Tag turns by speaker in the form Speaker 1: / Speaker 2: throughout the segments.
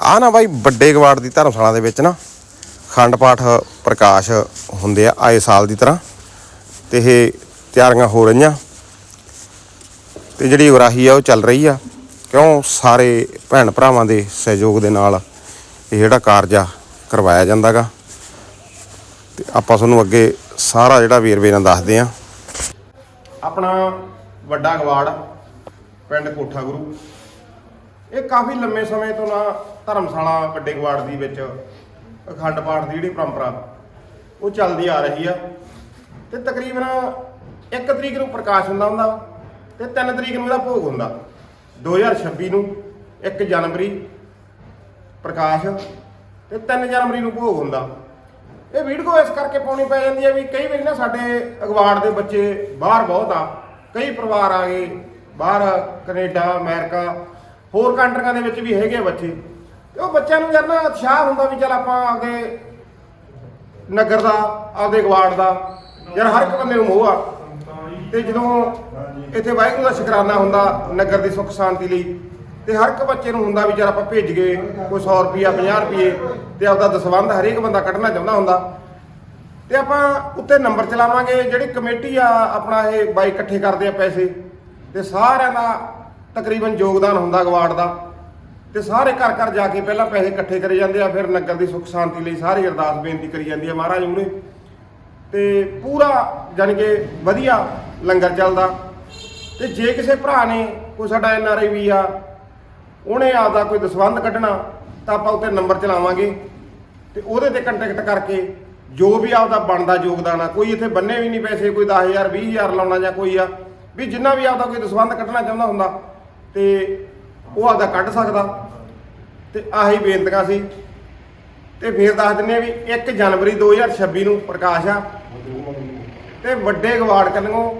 Speaker 1: ਆ ਨਾ ਬਾਈ ਵੱਡੇ ਗਵਾੜ ਦੀ ਧਰਮਸ਼ਾਲਾ ਦੇ ਵਿੱਚ ਨਾ ਖੰਡ ਪਾਠ ਪ੍ਰਕਾਸ਼ ਹੁੰਦੇ ਆ ਆਏ ਸਾਲ ਦੀ ਤਰ੍ਹਾਂ ਤੇ ਇਹ ਤਿਆਰੀਆਂ ਹੋ ਰਹੀਆਂ। ਤੇ ਜਿਹੜੀ ਉਗਰਾਹੀ ਆ ਉਹ ਚੱਲ ਰਹੀ ਆ। ਕਿਉਂ ਸਾਰੇ ਭੈਣ ਭਰਾਵਾਂ ਦੇ ਸਹਿਯੋਗ ਦੇ ਨਾਲ ਇਹ ਜਿਹੜਾ ਕਾਰਜ ਆ ਕਰਵਾਇਆ ਜਾਂਦਾਗਾ। ਤੇ ਆਪਾਂ ਤੁਹਾਨੂੰ ਅੱਗੇ ਸਾਰਾ ਜਿਹੜਾ ਵੇਰਵੇ ਨਾਲ ਦੱਸਦੇ ਆ। ਆਪਣਾ ਵੱਡਾ ਗਵਾੜ, ਪਿੰਡ ਕੋਠਾ ਗੁਰੂ। ਇਹ ਕਾਫੀ ਲੰਮੇ ਸਮੇਂ ਤੋਂ ਨਾ ਧਰਮਸ਼ਾਲਾ ਵੱਡੇ ਗਵਾੜ ਦੀ ਵਿੱਚ, ਅਖੰਡ ਪਾਠ ਦੀ ਜਿਹੜੀ ਪਰੰਪਰਾ, ਉਹ ਚੱਲਦੀ ਆ ਰਹੀ ਆ। ਤੇ ਤਕਰੀਬਨ 1 ਤਰੀਕ ਨੂੰ ਪ੍ਰਕਾਸ਼ ਹੁੰਦਾ ਹੁੰਦਾ ਤੇ 3 ਤਰੀਕ ਨੂੰ ਇਹਦਾ ਭੋਗ ਹੁੰਦਾ। 2026 ਨੂੰ 1 ਜਨਵਰੀ ਪ੍ਰਕਾਸ਼ ਤੇ 3 ਜਨਵਰੀ ਨੂੰ ਭੋਗ ਹੁੰਦਾ। ਇਹ ਵੀਡੀਓ ਇਸ ਕਰਕੇ ਪਾਉਣੀ ਪੈ ਜਾਂਦੀ ਹੈ ਵੀ ਕਈ ਵਾਰੀ ਨਾ ਸਾਡੇ ਅਗਵਾੜ ਦੇ ਬੱਚੇ ਬਾਹਰ ਬਹੁਤ ਆ। ਕਈ ਪਰਿਵਾਰ ਆ ਗਏ, ਬਾਹਰ ਕੈਨੇਡਾ, ਅਮਰੀਕਾ, ਹੋਰ ਕੰਟਰੀਆਂ ਦੇ ਵਿੱਚ ਵੀ ਹੈਗੇ ਆ ਬੱਚੇ। ਤੇ ਉਹ ਬੱਚਿਆਂ ਨੂੰ ਯਾਰ ਨਾ ਉਤਸ਼ਾਹ ਹੁੰਦਾ ਵੀ ਚੱਲ ਆਪਾਂ ਆਪਦੇ ਨਗਰ ਦਾ, ਆਪਦੇ ਗਵਾੜ ਦਾ, ਯਾਰ ਹਰ ਇੱਕ ਬੰਦੇ ਨੂੰ ਮੋਹ ਆ। ਤੇ ਜਦੋਂ ਇੱਥੇ ਵਾਹਿਗੁਰੂ ਦਾ ਸ਼ੁਕਰਾਨਾ ਹੁੰਦਾ ਨਗਰ ਦੀ ਸੁੱਖ ਸ਼ਾਂਤੀ ਲਈ, ਤੇ ਹਰ ਇੱਕ ਬੱਚੇ ਨੂੰ ਹੁੰਦਾ ਵੀ ਚਲ ਆਪਾਂ ਭੇਜ ਗਏ ਕੋਈ 100 ਰੁਪਿਆ 50 ਰੁਪਏ ਤੇ ਆਪਦਾ ਦਸਵੰਧ ਹਰੇਕ ਬੰਦਾ ਕੱਢਣਾ ਚਾਹੁੰਦਾ ਹੁੰਦਾ। ਤੇ ਆਪਾਂ ਉੱਤੇ ਨੰਬਰ ਚਲਾਵਾਂਗੇ, ਜਿਹੜੀ ਕਮੇਟੀ ਆ, ਆਪਣਾ ਇਹ ਬਾਈ ਇਕੱਠੇ ਕਰਦੇ ਆ ਪੈਸੇ, ਤੇ ਸਾਰਿਆਂ ਦਾ ਤਕਰੀਬਨ ਯੋਗਦਾਨ ਹੁੰਦਾ ਗਵਾੜ ਦਾ। ਤੇ ਸਾਰੇ ਘਰ ਘਰ ਜਾ ਕੇ ਪਹਿਲਾਂ ਪੈਸੇ ਇਕੱਠੇ ਕਰੇ ਜਾਂਦੇ ਆ, ਫਿਰ ਨਗਰ ਦੀ ਸੁੱਖ ਸ਼ਾਂਤੀ ਲਈ ਸਾਰੀ ਅਰਦਾਸ ਬੇਨਤੀ ਕਰੀ ਜਾਂਦੀ ਆ ਮਹਾਰਾਜ ਮੂਹਰੇ ਤੇ ਪੂਰਾ ਜਾਣੀ ਕਿ ਵਧੀਆ ਲੰਗਰ ਚੱਲਦਾ। ਤੇ ਜੇ ਕਿਸੇ ਭਰਾ ਨੇ ਕੋਈ ਸਾਡਾ ਐਨ ਆਰ ਆਈ ਵੀ ਆ, ਉਹਨੇ ਆਪਦਾ ਕੋਈ ਦਸਵੰਧ ਕੱਢਣਾ, ਤਾਂ ਆਪਾਂ ਉੱਤੇ ਨੰਬਰ ਚਲਾਵਾਂਗੇ। ਤੇ ਉਹਦੇ ਤੇ ਕੰਟੈਕਟ ਕਰਕੇ ਜੋ ਵੀ ਆਪਦਾ ਬਣਦਾ ਯੋਗਦਾਨ ਆ, ਕੋਈ ਇੱਥੇ ਬੰਨੇ ਵੀ ਨਹੀਂ ਪੈਸੇ, ਕੋਈ 10000 20000 ਲਾਉਣਾ ਜਾਂ ਕੋਈ ਆ, ਵੀ ਜਿੰਨਾ ਵੀ ਆਪਦਾ ਕੋਈ ਦਸਵੰਧ ਕੱਢਣਾ ਚਾਹੁੰਦਾ ਹੁੰਦਾ। ਤੇ ਉਹ ਆਪਦਾ ਕੱਢ ਸਕਦਾ। ਤੇ ਆਹੀ ਬੇਨਤੀਆਂ ਸੀ। ਤੇ ਫਿਰ ਦੱਸ ਦਿੰਨੇ ਆ ਵੀ 1 ਜਨਵਰੀ 2026 ਨੂੰ ਪ੍ਰਕਾਸ਼ ਆ। ਤੇ ਵੱਡੇ ਗਵਾੜ ਕੰਨੋਂ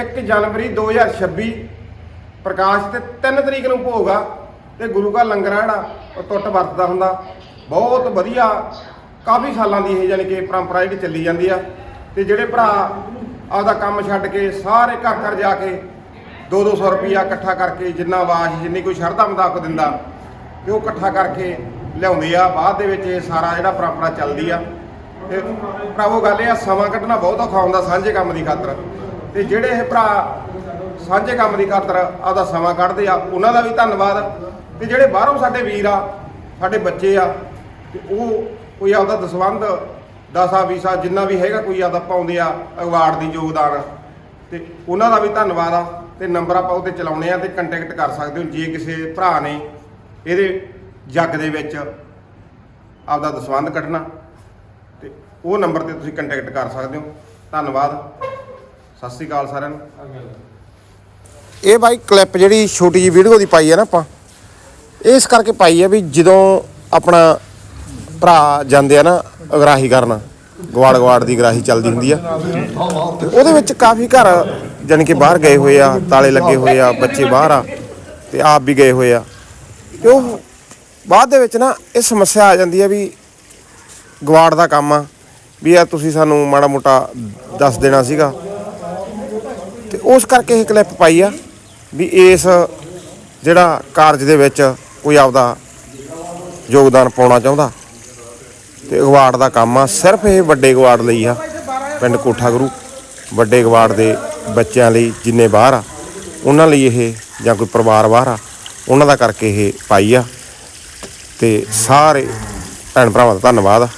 Speaker 1: 1 ਜਨਵਰੀ 2026 ਪ੍ਰਕਾਸ਼ ਤੇ 3 ਤਰੀਕ ਨੂੰ ਭੋਗ ਆ। ਤੇ ਗੁਰੂ ਘਰ ਲੰਗਰ ਆ ਜਿਹੜਾ, ਉਹ ਟੁੱਟ ਵਰਤਦਾ ਹੁੰਦਾ। ਬਹੁਤ ਵਧੀਆ, ਕਾਫੀ ਸਾਲਾਂ ਦੀ ਇਹ ਯਾਨੀ ਕਿ ਪਰੰਪਰਾ ਜਿਹੜੀ ਚੱਲੀ ਜਾਂਦੀ ਆ। ਤੇ ਜਿਹੜੇ ਭਰਾ ਆਪਦਾ ਕੰਮ ਛੱਡ ਕੇ, ਸਾਰੇ ਘਰ ਘਰ ਜਾ ਕੇ 2-200 ਰੁਪਿਆ ਇਕੱਠਾ ਕਰਕੇ ਜਿੰਨਾ ਆਵਾਜ਼, ਜਿੰਨੀ ਕੋਈ ਸ਼ਰਧਾ ਮੁਤਾਬਕ ਦਿੰਦਾ, ਤੇ ਉਹ ਇਕੱਠਾ ਕਰਕੇ ਲਿਆਉਂਦੇ ਆ। ਬਾਅਦ ਦੇ ਵਿੱਚ ਇਹ ਸਾਰਾ ਜਿਹੜਾ ਪਰੰਪਰਾ ਚੱਲਦੀ ਆ। ਤੇ ਭਰਾਵੋ, ਗੱਲ ਇਹ ਆ, ਸਮਾਂ ਕੱਢਣਾ ਬਹੁਤ ਔਖਾ ਹੁੰਦਾ ਸਾਂਝੇ ਕੰਮ ਦੀ ਖਾਤਰ। ਤੇ ਜਿਹੜੇ ਇਹ ਭਰਾ ਸਾਂਝੇ ਕੰਮ ਦੀ ਖਾਤਰ ਆਪਦਾ ਸਮਾਂ ਕੱਢਦੇ ਆ, ਉਹਨਾਂ ਦਾ ਵੀ ਧੰਨਵਾਦ। ਤੇ ਜਿਹੜੇ ਬਾਹਰੋਂ ਸਾਡੇ ਵੀਰ ਆ, ਸਾਡੇ ਬੱਚੇ ਆ, ਤੇ ਉਹ ਕੋਈ ਆਪਦਾ ਦਸਵੰਧ ਦਸਾ, ਵੀਸਾ, ਜਿੰਨਾ ਵੀ ਹੈਗਾ ਕੋਈ ਆਪਦਾ ਪਾਉਂਦੇ ਆ, ਅਵਾਰਡ ਦੀ ਯੋਗਦਾਨ। ਤੇ ਉਹਨਾਂ ਦਾ ਵੀ ਧੰਨਵਾਦ ਆ। ਤੇ ਨੰਬਰ ਆਪਾਂ ਉਹਦੇ ਚਲਾਉਣੇ ਆ ਤੇ ਕੰਟੈਕਟ ਕਰ ਸਕਦੇ ਹੋ ਜੇ ਕਿਸੇ ਭਰਾ ਨੇ ਇਹਦੇ ਜੱਗ ਦੇ ਵਿੱਚ ਆਪਦਾ ਦਸਵੰਧ ਕੱਢਣਾ ਤੇ ਉਹ ਨੰਬਰ ਤੇ ਤੁਸੀਂ ਕੰਟੈਕਟ ਕਰ ਸਕਦੇ ਹੋ। ਧੰਨਵਾਦ। ਸਤਿ ਸ੍ਰੀ ਅਕਾਲ ਸਾਰਿਆਂ ਨੂੰ। ਇਹ ਬਾਈ ਕਲਿੱਪ ਜਿਹੜੀ ਛੋਟੀ ਜੀ ਵੀਡੀਓ ਦੀ ਪਾਈ ਹੈ ਨਾ ਆਪਾਂ, ਇਸ ਕਰਕੇ ਪਾਈ ਹੈ ਵੀ ਜਦੋਂ ਆਪਣਾ ਭਰਾ ਜਾਂਦੇ ਆ ਨਾ ਅਗਰਾਹੀ ਕਰਨ ਗਵਾੜ ਗਵਾੜ ਦੀ ਗਰਾਹੀ ਚੱਲਦੀ ਹੁੰਦੀ ਆ। ਤੇ ਉਹਦੇ ਵਿੱਚ ਕਾਫੀ ਘਰ ਜਾਣੀ ਕਿ ਬਾਹਰ ਗਏ ਹੋਏ ਆ, ਤਾਲੇ ਲੱਗੇ ਹੋਏ ਆ, ਬੱਚੇ ਬਾਹਰ ਆ, ਤੇ ਆਪ ਵੀ ਗਏ ਹੋਏ ਆ। ਤੇ ਉਹ ਬਾਅਦ ਦੇ ਵਿੱਚ ਨਾ ਇਹ ਸਮੱਸਿਆ ਆ ਜਾਂਦੀ ਆ ਵੀ ਗਵਾੜ ਦਾ ਕੰਮ ਆ, ਵੀ ਆ ਤੁਸੀਂ ਸਾਨੂੰ ਮਾੜਾ ਮੋਟਾ ਦੱਸ ਦੇਣਾ ਸੀਗਾ। ਤੇ ਉਸ ਕਰਕੇ ਇਹ ਕਲਿੱਪ ਪਾਈ ਆ, ਵੀ ਇਸ ਜਿਹੜਾ ਕਾਰਜ ਦੇ ਵਿੱਚ ਕੋਈ ਆਪਦਾ ਯੋਗਦਾਨ ਪਾਉਣਾ ਚਾਹੁੰਦਾ। ਤੇ ਗਵਾੜ ਦਾ ਕੰਮ ਆ। ਸਿਰਫ ਇਹ ਵੱਡੇ ਗਵਾੜ ਲਈ ਆ, ਪਿੰਡ ਕੋਠਾ ਗੁਰੂ। ਵੱਡੇ ਗਵਾੜ ਦੇ ਬੱਚਿਆਂ ਲਈ ਜਿੰਨੇ ਬਾਹਰ ਆ, ਉਹਨਾਂ ਲਈ ਇਹ ਜਾਂ ਕੋਈ ਪਰਿਵਾਰ ਬਾਹਰ ਆ, ਉਹਨਾਂ ਦਾ ਕਰਕੇ ਇਹ ਪਾਈ ਆ। ਤੇ ਸਾਰੇ ਭੈਣ ਭਰਾਵਾਂ ਦਾ ਧੰਨਵਾਦ